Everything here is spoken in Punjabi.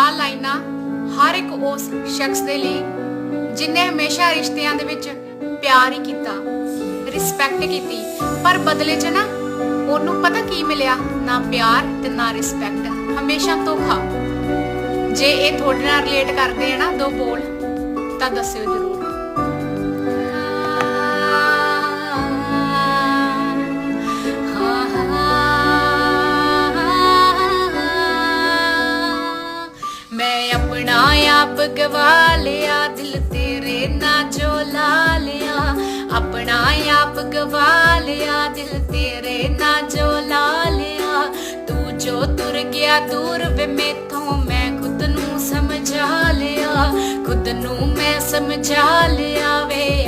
ਆ ਲਾਈਨਾਂ ਹਰ ਇੱਕ ਉਸ ਸ਼ਖਸ ਦੇ ਲਈ ਜਿਨੇ ਹਮੇਸ਼ਾ ਰਿਸ਼ਤਿਆਂ ਦੇ ਵਿੱਚ ਪਿਆਰ ਹੀ ਕੀਤਾ ਰਿਸਪੈਕਟ ਕੀਤੀ, ਪਰ ਬਦਲੇ 'ਚ ਨਾ ਉਹਨੂੰ ਪਤਾ ਕੀ ਮਿਲਿਆ? ਨਾ ਪਿਆਰ ਤੇ ਨਾ ਰਿਸਪੈਕਟ ਹਮੇਸ਼ਾ ਧੋਖਾ। ਜੇ ਇਹ ਤੁਹਾਡੇ ਨਾਲ ਰਿਲੇਟ ਕਰਦੇ ਆ ਨਾ ਦੋ ਬੋਲ, ਤਾਂ ਦੱਸਿਓ ਜਰੂਰ। ਮੈਂ ਆਪਣਾ ਆਪ ਗਵਾ ਲਿਆ, ਦਿਲ ਤੇਰੇ ਨਾ ਜੋ ਲਾ ਲਿਆ। ਆਪਣਾ ਆਪ ਗਵਾ ਲਿਆ, ਦਿਲ ਤੇਰੇ ਨਾ ਜੋ ਲਾ ਲਿਆ। ਤੂੰ ਜੋ ਤੁਰ ਗਿਆ ਦੂਰ ਵੇ ਮੇਥੋਂ ਮੈਂ ਖੁਦ ਨੂੰ ਸਮਝਾ ਲਿਆ। ਖੁਦ ਨੂੰ ਮੈਂ ਸਮਝਾ ਲਿਆ ਵੇ।